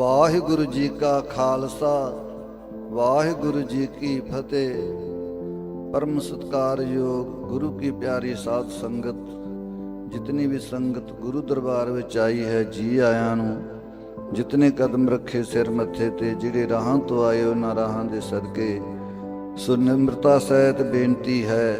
ਵਾਹਿਗੁਰੂ ਜੀ ਕਾ ਖਾਲਸਾ, ਵਾਹਿਗੁਰੂ ਜੀ ਕੀ ਫਤਿਹ। ਪਰਮ ਸਤਕਾਰਯੋਗ ਗੁਰੂ ਕੀ ਪਿਆਰੀ ਸਾਧ ਸੰਗਤ, ਜਿਤਨੀ ਵੀ ਸੰਗਤ ਗੁਰੂ ਦਰਬਾਰ ਵਿੱਚ ਆਈ ਹੈ, ਜੀ ਆਇਆਂ ਨੂੰ, ਜਿਤਨੇ ਕਦਮ ਰੱਖੇ ਸਿਰ ਮੱਥੇ ਤੇ, ਜਿਹੜੇ ਰਾਹਾਂ ਤੋਂ ਆਏ ਉਹਨਾਂ ਰਾਹਾਂ ਦੇ ਸਦਕੇ ਸੋ ਨਿਮਰਤਾ ਸਹਿਤ ਬੇਨਤੀ ਹੈ।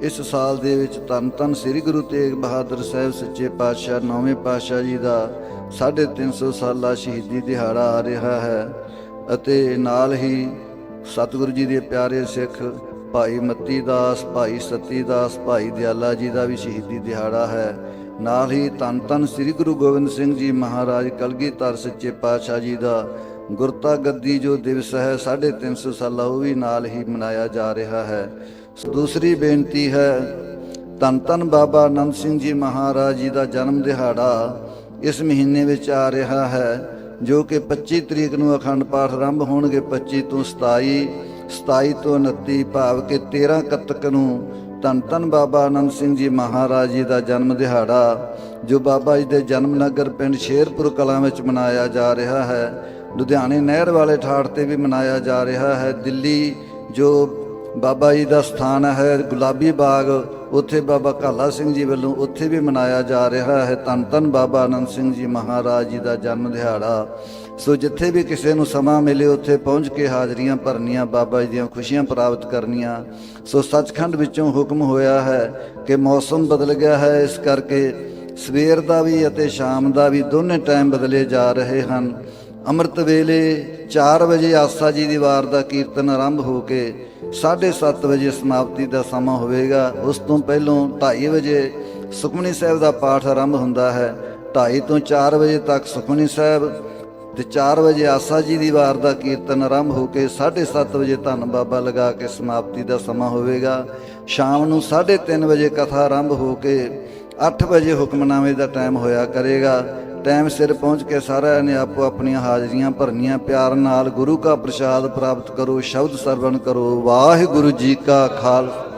ਇਸ ਸਾਲ ਦੇ ਵਿੱਚ ਧੰਨ ਧੰਨ ਸ੍ਰੀ ਗੁਰੂ ਤੇਗ ਬਹਾਦਰ ਸਾਹਿਬ ਸੱਚੇ ਪਾਤਸ਼ਾਹ, ਨੌਵੇਂ ਪਾਤਸ਼ਾਹ ਜੀ ਦਾ 350 ਸਾਲਾ ਸ਼ਹੀਦੀ ਦਿਹਾੜਾ ਆ ਰਿਹਾ ਹੈ ਅਤੇ ਨਾਲ ਹੀ ਸਤਿਗੁਰੂ ਜੀ ਦੇ ਪਿਆਰੇ ਸਿੱਖ ਭਾਈ ਮੱਤੀ ਦਾਸ, ਭਾਈ ਸਤੀ ਦਾਸ, ਭਾਈ ਦਿਆਲਾ ਜੀ ਦਾ ਵੀ ਸ਼ਹੀਦੀ ਦਿਹਾੜਾ ਹੈ। ਨਾਲ ਹੀ ਧੰਨ ਧੰਨ ਸ੍ਰੀ ਗੁਰੂ ਗੋਬਿੰਦ ਸਿੰਘ ਜੀ ਮਹਾਰਾਜ ਕਲਗੀਧਰ ਸੱਚੇ ਪਾਤਸ਼ਾਹ ਜੀ ਦਾ ਗੁਰਤਾ ਗੱਦੀ ਜੋ ਦਿਵਸ ਹੈ 350 ਸਾਲਾ ਉਹ ਵੀ ਨਾਲ ਹੀ ਮਨਾਇਆ ਜਾ ਰਿਹਾ ਹੈ। ਦੂਸਰੀ ਬੇਨਤੀ ਹੈ ਧੰਨ ਧੰਨ ਬਾਬਾ ਆਨੰਦ ਸਿੰਘ ਜੀ ਮਹਾਰਾਜ ਜੀ ਦਾ ਜਨਮ ਦਿਹਾੜਾ ਇਸ ਮਹੀਨੇ ਵਿੱਚ ਆ ਰਿਹਾ ਹੈ, ਜੋ ਕਿ 25 ਤਰੀਕ ਨੂੰ ਅਖੰਡ ਪਾਠ ਆਰੰਭ ਹੋਣਗੇ 25 ਤੋਂ 27 27 ਤੋਂ 29 ਭਾਵ ਕਿ 13 ਕੱਤਕ ਨੂੰ ਧੰਨ ਧੰਨ ਬਾਬਾ ਆਨੰਦ ਸਿੰਘ ਜੀ ਮਹਾਰਾਜ ਜੀ ਦਾ ਜਨਮ ਦਿਹਾੜਾ, ਜੋ ਬਾਬਾ ਜੀ ਦੇ ਜਨਮ ਨਗਰ ਪਿੰਡ ਸ਼ੇਰਪੁਰ ਕਲਾਂ ਵਿੱਚ ਮਨਾਇਆ ਜਾ ਰਿਹਾ ਹੈ। ਲੁਧਿਆਣੇ ਨਹਿਰ ਵਾਲੇ ਠਾੜ ਤੇ ਵੀ ਮਨਾਇਆ ਜਾ ਰਿਹਾ ਹੈ। ਦਿੱਲੀ, ਜੋ ਬਾਬਾ ਜੀ ਦਾ ਸਥਾਨ ਹੈ ਗੁਲਾਬੀ ਬਾਗ। ਉੱਥੇ ਬਾਬਾ ਕਾਲਾ ਸਿੰਘ ਜੀ ਵੱਲੋਂ ਉੱਥੇ ਵੀ ਮਨਾਇਆ ਜਾ ਰਿਹਾ ਹੈ। ਧੰਨ ਧੰਨ ਬਾਬਾ ਆਨੰਦ ਸਿੰਘ ਜੀ ਮਹਾਰਾਜ ਜੀ ਦਾ ਜਨਮ ਦਿਹਾੜਾ। ਸੋ ਜਿੱਥੇ ਵੀ ਕਿਸੇ ਨੂੰ ਸਮਾਂ ਮਿਲੇ, ਉੱਥੇ ਪਹੁੰਚ ਕੇ ਹਾਜ਼ਰੀਆਂ ਭਰਨੀਆਂ, ਬਾਬਾ ਜੀ ਦੀਆਂ ਖੁਸ਼ੀਆਂ ਪ੍ਰਾਪਤ ਕਰਨੀਆਂ। ਸੋ ਸੱਚਖੰਡ ਵਿੱਚੋਂ ਹੁਕਮ ਹੋਇਆ ਹੈ ਕਿ ਮੌਸਮ ਬਦਲ ਗਿਆ ਹੈ। ਇਸ ਕਰਕੇ ਸਵੇਰ ਦਾ ਵੀ ਅਤੇ ਸ਼ਾਮ ਦਾ ਵੀ ਦੋਨੇ ਟਾਈਮ ਬਦਲੇ ਜਾ ਰਹੇ ਹਨ। ਅੰਮ੍ਰਿਤ ਵੇਲੇ 4 ਵਜੇ ਆਸਾ ਜੀ ਦੀ ਵਾਰ ਦਾ ਕੀਰਤਨ ਆਰੰਭ ਹੋ ਕੇ 7:30 ਵਜੇ ਸਮਾਪਤੀ ਦਾ ਸਮਾਂ ਹੋਵੇਗਾ। ਉਸ ਤੋਂ ਪਹਿਲਾਂ 2:30 ਵਜੇ ਸੁਖਮਨੀ ਸਾਹਿਬ ਦਾ ਪਾਠ ਆਰੰਭ ਹੁੰਦਾ ਹੈ। 2:30 ਤੋਂ 4 ਵਜੇ ਤੱਕ ਸੁਖਮਨੀ ਸਾਹਿਬ ਤੇ 4 ਵਜੇ ਆਸਾ ਜੀ ਦੀ ਵਾਰ ਦਾ ਕੀਰਤਨ ਆਰੰਭ ਹੋ ਕੇ 7:30 ਵਜੇ ਧੰਨ ਬਾਬਾ ਲਗਾ ਕੇ ਸਮਾਪਤੀ ਦਾ ਸਮਾਂ ਹੋਵੇਗਾ। ਸ਼ਾਮ ਨੂੰ 3:30 ਵਜੇ ਕਥਾ ਆਰੰਭ ਹੋ ਕੇ 8 ਵਜੇ ਹੁਕਮਨਾਮੇ ਦਾ ਟਾਈਮ ਹੋਇਆ ਕਰੇਗਾ। ਟਾਈਮ ਸਿਰ ਪਹੁੰਚ ਕੇ ਸਾਰਿਆਂ ਨੇ ਆਪੋ ਆਪਣੀਆਂ ਹਾਜ਼ਰੀਆਂ ਭਰਨੀਆਂ। ਪਿਆਰ ਨਾਲ ਗੁਰੂ ਕਾ ਪ੍ਰਸ਼ਾਦ ਪ੍ਰਾਪਤ ਕਰੋ, ਸ਼ਬਦ ਸਰਵਣ ਕਰੋ। ਵਾਹਿਗੁਰੂ ਜੀ ਕਾ ਖਾਲਸਾ।